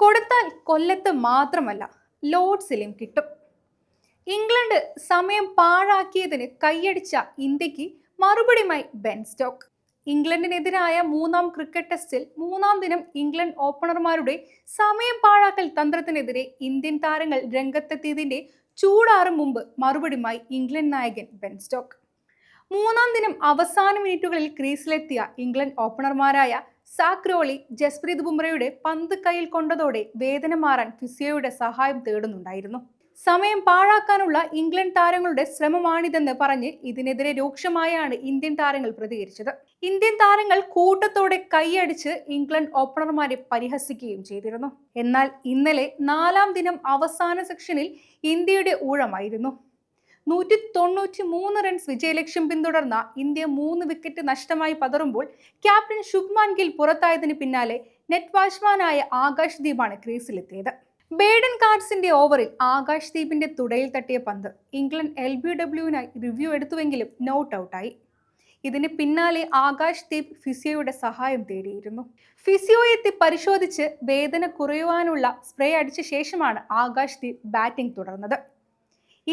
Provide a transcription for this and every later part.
കൊടുത്താൽ കൊല്ലത്ത് മാത്രമല്ല ലോഡ്സിലും കിട്ടും. ഇംഗ്ലണ്ട് സമയം പാഴാക്കിയതിന് കൈയടിച്ച ഇന്ത്യയ്ക്ക് മറുപടിയുമായി ബെൻ സ്റ്റോക്ക്. ഇംഗ്ലണ്ടിനെതിരായ മൂന്നാം ക്രിക്കറ്റ് ടെസ്റ്റിൽ മൂന്നാം ദിനം ഇംഗ്ലണ്ട് ഓപ്പണർമാരുടെ സമയം പാഴാക്കൽ തന്ത്രത്തിനെതിരെ ഇന്ത്യൻ താരങ്ങൾ രംഗത്തെത്തിയതിന്റെ ചൂടാറും മുമ്പ് മറുപടിയുമായി ഇംഗ്ലണ്ട് നായകൻ ബെൻ സ്റ്റോക്ക്. മൂന്നാം ദിനം അവസാന മിനിറ്റുകളിൽ ക്രീസിലെത്തിയ ഇംഗ്ലണ്ട് ഓപ്പണർമാരായ സാക് റോളി ജസ്പ്രീത് ബുംറയുടെ പന്ത് കയ്യിൽ കൊണ്ടതോടെ വേദന മാറാൻ ഫിസിയോയുടെ സഹായം തേടുന്നുണ്ടായിരുന്നു. സമയം പാഴാക്കാനുള്ള ഇംഗ്ലണ്ട് താരങ്ങളുടെ ശ്രമമാണിതെന്ന് പറഞ്ഞ് ഇതിനെതിരെ രൂക്ഷമായാണ് ഇന്ത്യൻ താരങ്ങൾ പ്രതികരിച്ചത്. ഇന്ത്യൻ താരങ്ങൾ കൂട്ടത്തോടെ കൈയടിച്ച് ഇംഗ്ലണ്ട് ഓപ്പണർമാരെ പരിഹസിക്കുകയും ചെയ്തിരുന്നു. എന്നാൽ ഇന്നലെ നാലാം ദിനം അവസാന സെക്ഷനിൽ ഇന്ത്യയുടെ ഊഴമായിരുന്നു. നൂറ്റി തൊണ്ണൂറ്റി മൂന്ന് റൺസ് വിജയലക്ഷ്യം പിന്തുടർന്ന ഇന്ത്യ മൂന്ന് വിക്കറ്റ് നഷ്ടമായി പതറുമ്പോൾ ക്യാപ്റ്റൻ ശുഭ്മാൻ ഗിൽ പുറത്തായതിന് പിന്നാലെ നെറ്റ് വാച്ച്മാനായ ആകാശ് ദീപാണ് ക്രീസിലെത്തിയത്. ബേഡൻ കാർഡ്സിന്റെ ഓവറിൽ ആകാശ് ദീപിന്റെ തുടയിൽ തട്ടിയ പന്ത് ഇംഗ്ലണ്ട് എൽ ബി ഡബ്ല്യുവിനായി റിവ്യൂ എടുത്തുവെങ്കിലും നോട്ട് ഔട്ടായി ഇതിന് പിന്നാലെ ആകാശ് ദീപ് ഫിസിയോയുടെ സഹായം തേടിയിരുന്നു. ഫിസിയോയെത്തി പരിശോധിച്ച് വേദന കുറയുവാനുള്ള സ്പ്രേ അടിച്ച ശേഷമാണ് ആകാശ് ദീപ് ബാറ്റിംഗ് തുടർന്നത്.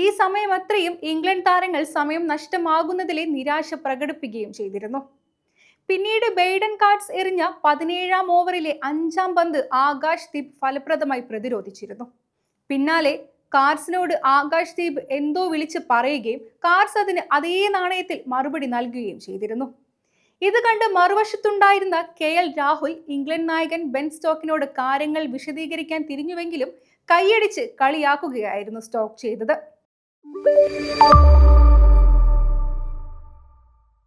ഈ സമയം അത്രയും ഇംഗ്ലണ്ട് താരങ്ങൾ സമയം നഷ്ടമാകുന്നതിലെ നിരാശ പ്രകടിപ്പിക്കുകയും ചെയ്തിരുന്നു. പിന്നീട് ബെയ്ഡൻ കാർഡ്സ് എറിഞ്ഞ പതിനേഴാം ഓവറിലെ അഞ്ചാം പന്ത് ആകാശ് ദീപ് ഫലപ്രദമായി പ്രതിരോധിച്ചിരുന്നു. പിന്നാലെ കാർസിനോട് ആകാശ് ദീപ് എന്തോ വിളിച്ച് പറയുകയും കാർസ് അതിന് അതേ നാണയത്തിൽ മറുപടി നൽകുകയും ചെയ്തിരുന്നു. ഇത് കണ്ട് മറുവശത്തുണ്ടായിരുന്ന കെ എൽ രാഹുൽ ഇംഗ്ലണ്ട് നായകൻ ബെൻ സ്റ്റോക്കിനോട് കാര്യങ്ങൾ വിശദീകരിക്കാൻ തിരിഞ്ഞുവെങ്കിലും കൈയടിച്ച് കളിയാക്കുകയായിരുന്നു സ്റ്റോക്ക് ചെയ്തത്. Música